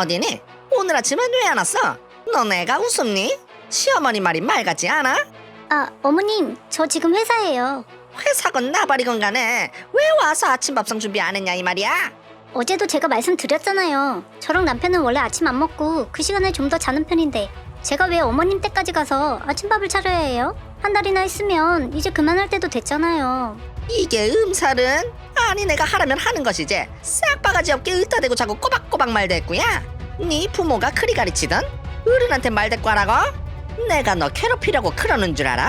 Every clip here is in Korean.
어디니? 오늘 아침엔 왜 안 왔어? 너 내가 웃음니? 시어머니 말이 말 같지 않아? 아, 어머님, 저 지금 회사예요. 회사건 나발이건 간에 왜 와서 아침 밥상 준비 안 했냐 이 말이야? 어제도 제가 말씀드렸잖아요. 저랑 남편은 원래 아침 안 먹고 그 시간에 좀 더 자는 편인데 제가 왜 어머님 댁까지 가서 아침밥을 차려야 해요? 한 달이나 했으면 이제 그만할 때도 됐잖아요. 이게 음살은? 아니 내가 하라면 하는 것이지 싹 바가지 없게 으따 대고 자꾸 꼬박꼬박 말대꾸야? 네 부모가 그리 가르치던? 어른한테 말대꾸 하라고? 내가 너 괴롭히려고 그러는 줄 알아?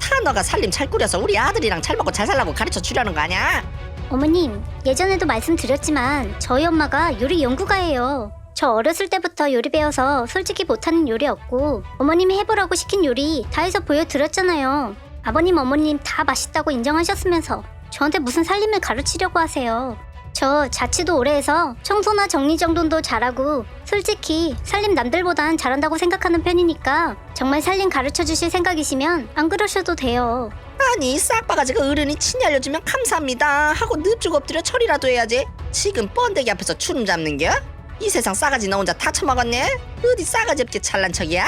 다 너가 살림 잘 꾸려서 우리 아들이랑 잘 먹고 잘 살라고 가르쳐 주려는 거 아니야? 어머님, 예전에도 말씀드렸지만 저희 엄마가 요리 연구가예요. 저 어렸을 때부터 요리 배워서 솔직히 못하는 요리 없고 어머님이 해보라고 시킨 요리 다 해서 보여드렸잖아요. 아버님, 어머님 다 맛있다고 인정하셨으면서 저한테 무슨 살림을 가르치려고 하세요. 저 자취도 오래 해서 청소나 정리정돈도 잘하고 솔직히 살림 남들보단 잘한다고 생각하는 편이니까 정말 살림 가르쳐 주실 생각이시면 안 그러셔도 돼요. 아니 싹 바가지가 어른이 친히 알려주면 감사합니다 하고 늪죽 엎드려 처리라도 해야지 지금 번데기 앞에서 주름 잡는 겨? 이 세상 싸가지 너 혼자 다 처먹었네? 어디 싸가지 없게 잘난 척이야?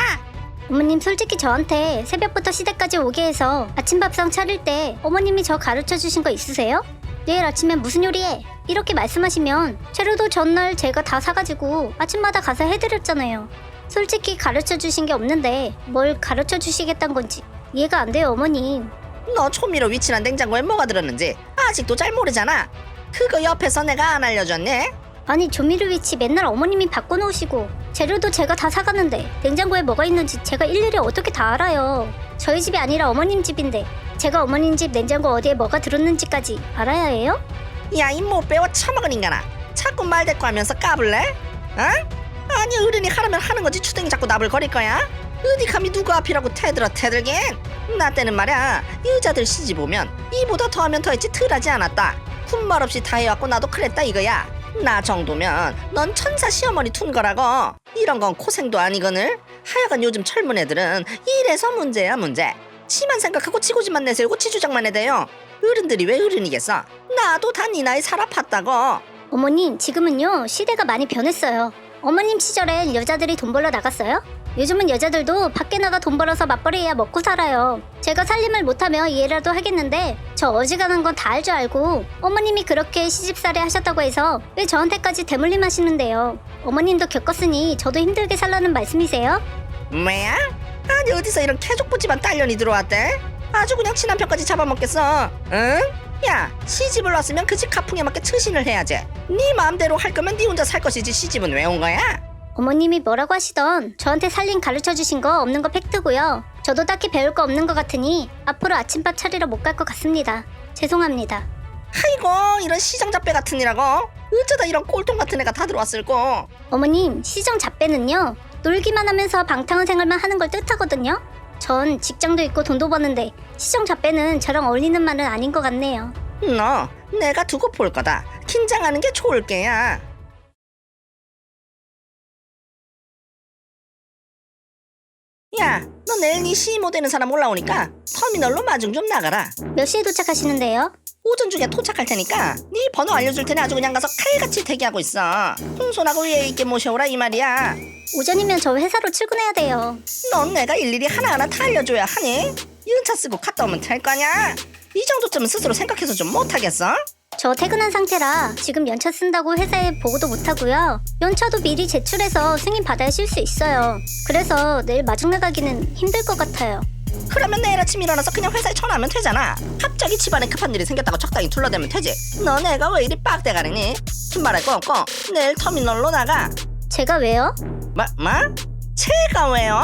어머님 솔직히 저한테 새벽부터 시댁까지 오게 해서 아침밥상 차릴 때 어머님이 저 가르쳐 주신 거 있으세요? 내일 아침에 무슨 요리해? 이렇게 말씀하시면 재료도 전날 제가 다 사가지고 아침마다 가서 해드렸잖아요. 솔직히 가르쳐 주신 게 없는데 뭘 가르쳐 주시겠다는 건지 이해가 안 돼요 어머님. 너 초미로 위치한 냉장고에 뭐가 들었는지 아직도 잘 모르잖아 그거 옆에서 내가 안 알려줬네? 아니 조미료 위치 맨날 어머님이 바꿔놓으시고 재료도 제가 다 사가는데 냉장고에 뭐가 있는지 제가 일일이 어떻게 다 알아요 저희 집이 아니라 어머님 집인데 제가 어머님 집 냉장고 어디에 뭐가 들었는지까지 알아야 해요? 야 이 못 배워 처먹은 인간아 자꾸 말대꾸 하면서 까불래? 어? 아니 어른이 하라면 하는 거지 주둥이 자꾸 나불거릴 거야? 어디 감히 누구 앞이라고 태들어 태들긴 나 때는 말야 여자들 시집 오면 이보다 더하면 더했지 덜하지 않았다 군말 없이 다 해왔고 나도 그랬다 이거야 나 정도면 넌 천사 시어머니 툰 거라고. 이런 건 고생도 아니거늘. 하여간 요즘 젊은 애들은 이래서 문제야 문제. 지만 생각하고 지고지만 내세우고 지주장만 해대요. 어른들이 왜 어른이겠어? 나도 다 네 나이 살아봤다고. 어머님 지금은요 시대가 많이 변했어요. 어머님 시절엔 여자들이 돈 벌러 나갔어요? 요즘은 여자들도 밖에 나가 돈 벌어서 맞벌이해야 먹고 살아요 제가 살림을 못하면 이해라도 하겠는데 저 어지간한 건 다 알 줄 알고 어머님이 그렇게 시집살이 하셨다고 해서 왜 저한테까지 대물림 하시는데요 어머님도 겪었으니 저도 힘들게 살라는 말씀이세요? 뭐야? 아니 어디서 이런 개족부집안 딸년이 들어왔대? 아주 그냥 친한편까지 잡아먹겠어 응? 야 시집을 왔으면 그 집 가풍에 맞게 처신을 해야지 네 마음대로 할 거면 네 혼자 살 것이지 시집은 왜 온 거야? 어머님이 뭐라고 하시던 저한테 살림 가르쳐 주신 거 없는 거 팩트고요. 저도 딱히 배울 거 없는 것 같으니 앞으로 아침밥 차리러 못 갈 것 같습니다. 죄송합니다. 아이고 이런 시정잡배 같은 이라고 어쩌다 이런 꼴통 같은 애가 다 들어왔을꼬 어머님, 시정 잡배는요. 놀기만 하면서 방탕한 생활만 하는 걸 뜻하거든요. 전 직장도 있고 돈도 버는데 시정 잡배는 저랑 어울리는 말은 아닌 것 같네요. 너 내가 두고 볼 거다 긴장하는 게 좋을 게야 야, 너 내일 네 시모 되는 사람 올라오니까 터미널로 마중 좀 나가라. 몇 시에 도착하시는데요? 오전 중에 도착할 테니까 네 번호 알려줄 테니 아주 그냥 가서 칼같이 대기하고 있어. 풍손하고 예의 있게 모셔오라 이 말이야. 오전이면 저 회사로 출근해야 돼요. 넌 내가 일일이 하나하나 다 알려줘야 하니? 연차 쓰고 갔다 오면 될 거냐? 이 정도쯤은 스스로 생각해서 좀 못하겠어? 저 퇴근한 상태라 지금 연차 쓴다고 회사에 보고도 못하고요. 연차도 미리 제출해서 승인 받아야 쉴 수 있어요. 그래서 내일 마중 나가기는 힘들 것 같아요. 그러면 내일 아침 일어나서 그냥 회사에 전화하면 되잖아. 갑자기 집안에 급한 일이 생겼다고 적당히 둘러대면 되지. 너 내가 왜 이리 빡대가리니? 말할 거 없고 내일 터미널로 나가. 제가 왜요? 뭐? 뭐? 제가 왜요?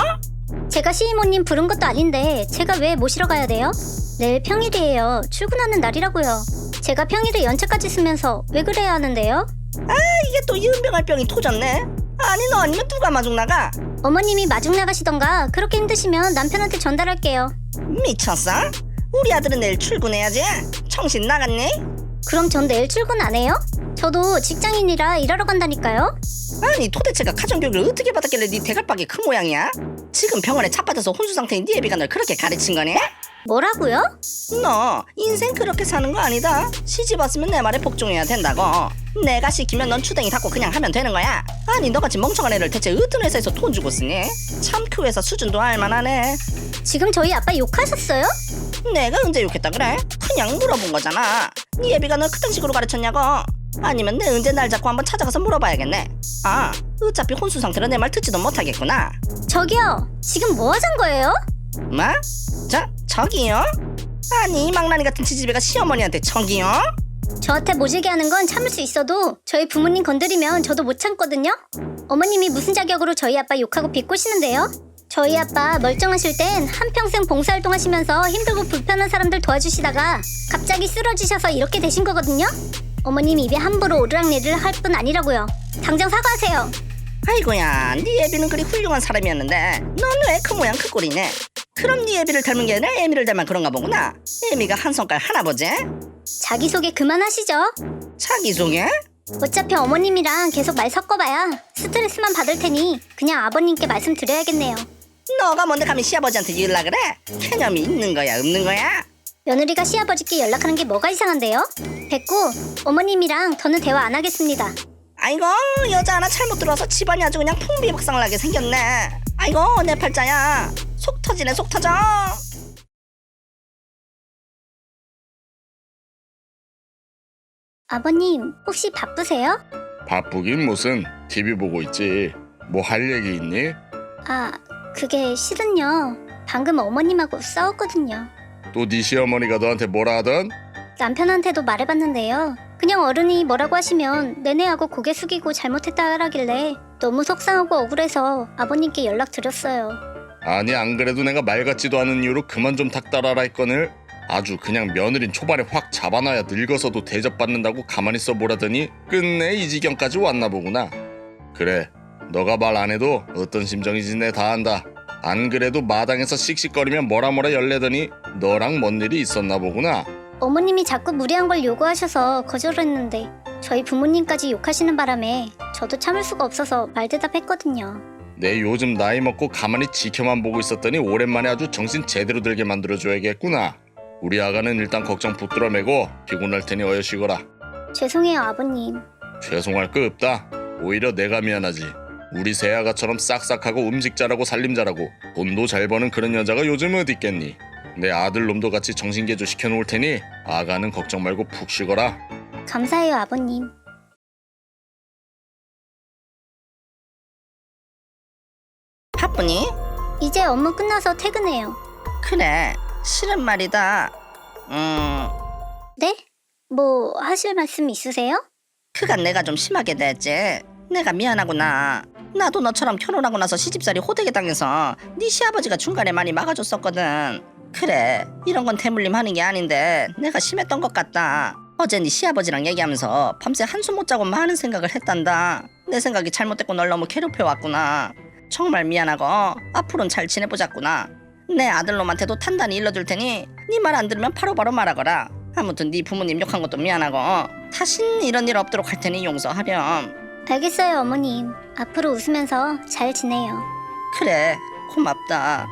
제가 시이모님 부른 것도 아닌데 제가 왜 모시러 가야 돼요? 내일 평일이에요. 출근하는 날이라고요. 제가 평일에 연차까지 쓰면서 왜 그래야 하는데요? 이게 또 연병할 병이 터졌네. 아니 너 아니면 누가 마중 나가? 어머님이 마중 나가시던가 그렇게 힘드시면 남편한테 전달할게요. 미쳤어? 우리 아들은 내일 출근해야지. 정신 나갔니? 그럼 전 내일 출근 안 해요? 저도 직장인이라 일하러 간다니까요. 아니 도대체가 가정교육을 어떻게 받았길래 네 대갈박이 큰 모양이야? 지금 병원에 차 빠져서 혼수 상태인 네 애비가 널 그렇게 가르친 거니? 뭐라고요? 너 인생 그렇게 사는 거 아니다. 시집 왔으면 내 말에 복종해야 된다고. 내가 시키면 넌 추댕이 닫고 그냥 하면 되는 거야. 아니 너같이 멍청한 애를 대체 어떤 회사에서 돈 주고 쓰니? 참 그 회사 수준도 알만하네. 지금 저희 아빠 욕하셨어요? 내가 언제 욕했다 그래? 그냥 물어본 거잖아. 네 애비가 널 그딴 식으로 가르쳤냐고. 아니면 내 언제 날 잡고 한번 찾아가서 물어봐야겠네. 아, 어차피 혼수 상태로 내 말 듣지도 못하겠구나. 저기요. 지금 뭐 하잔 거예요? 뭐? 저, 저기요? 아니, 이 망나니 같은 지지배가 시어머니한테 저기요? 저한테 모질게 하는 건 참을 수 있어도 저희 부모님 건드리면 저도 못 참거든요. 어머님이 무슨 자격으로 저희 아빠 욕하고 비꼬시는데요? 저희 아빠 멀쩡하실 땐 한평생 봉사활동 하시면서 힘들고 불편한 사람들 도와주시다가 갑자기 쓰러지셔서 이렇게 되신 거거든요. 어머님 입에 함부로 오르락내리를 할뿐 아니라고요. 당장 사과하세요. 아이고야, 네 애비는 그리 훌륭한 사람이었는데 넌 왜 그 모양 그 꼴이네? 그럼 네 애비를 닮은 게 아니라 애미를 닮아 그런가 보구나. 애미가 한 손가락 하나 보지? 자기소개 그만하시죠. 자기소개? 어차피 어머님이랑 계속 말 섞어봐야 스트레스만 받을 테니 그냥 아버님께 말씀드려야겠네요. 너가 뭔데 감히 시아버지한테 연락 그래? 개념이 있는 거야, 없는 거야? 며느리가 시아버지께 연락하는 게 뭐가 이상한데요? 됐고 어머님이랑 더는 대화 안 하겠습니다. 아이고 여자 하나 잘못 들어와서 집안이 아주 그냥 풍비박상나게 생겼네. 아이고 내 팔자야. 속 터지네 속 터져. 아버님 혹시 바쁘세요? 바쁘긴 무슨 TV 보고 있지. 뭐 할 얘기 있니? 아 그게 실은요. 방금 어머님하고 싸웠거든요. 또 네 시어머니가 너한테 뭐라 하던? 남편한테도 말해봤는데요. 그냥 어른이 뭐라고 하시면 내내하고 고개 숙이고 잘못했다 하라길래 너무 속상하고 억울해서 아버님께 연락드렸어요. 아니 안 그래도 내가 말 같지도 않은 이유로 그만 좀 닥달하라 했거늘. 아주 그냥 며느린 초반에 확 잡아놔야 늙어서도 대접받는다고 가만히 써보라더니 끝내 이 지경까지 왔나 보구나. 그래, 너가 말 안 해도 어떤 심정인지 내 다 안다. 안 그래도 마당에서 씩씩거리면 뭐라 뭐라 열내더니 너랑 뭔 일이 있었나 보구나. 어머님이 자꾸 무리한 걸 요구하셔서 거절했는데 저희 부모님까지 욕하시는 바람에 저도 참을 수가 없어서 말대답했거든요. 내 요즘 나이 먹고 가만히 지켜만 보고 있었더니 오랜만에 아주 정신 제대로 들게 만들어줘야겠구나. 우리 아가는 일단 걱정 붙들어 매고 피곤할 테니 어여 쉬거라. 죄송해요 아버님. 죄송할 거 없다. 오히려 내가 미안하지. 우리 새아가처럼 싹싹하고 음식 잘하고 살림 잘하고 돈도 잘 버는 그런 여자가 요즘 어디 있겠니? 내 아들 놈도 같이 정신개조 시켜놓을 테니 아가는 걱정 말고 푹 쉬거라. 감사해요 아버님. 바쁘니? 이제 업무 끝나서 퇴근해요. 그래. 실은 말이다. 음, 네? 뭐 하실 말씀 있으세요? 그간 내가 좀 심하게 됐지. 내가 미안하구나. 나도 너처럼 결혼하고 나서 시집살이 호되게 당해서 네 시아버지가 중간에 많이 막아줬었거든. 그래, 이런 건 대물림 하는 게 아닌데 내가 심했던 것 같다. 어제 네 시아버지랑 얘기하면서 밤새 한숨 못 자고 많은 생각을 했단다. 내 생각이 잘못됐고 널 너무 괴롭혀왔구나. 정말 미안하고 앞으로는 잘 지내보자꾸나. 내 아들놈한테도 단단히 일러줄 테니 네 말 안 들으면 바로 바로 말하거라. 아무튼 네 부모님 욕한 것도 미안하고 다신 이런 일 없도록 할 테니 용서하렴. 알겠어요 어머님. 앞으로 웃으면서 잘 지내요. 그래 고맙다.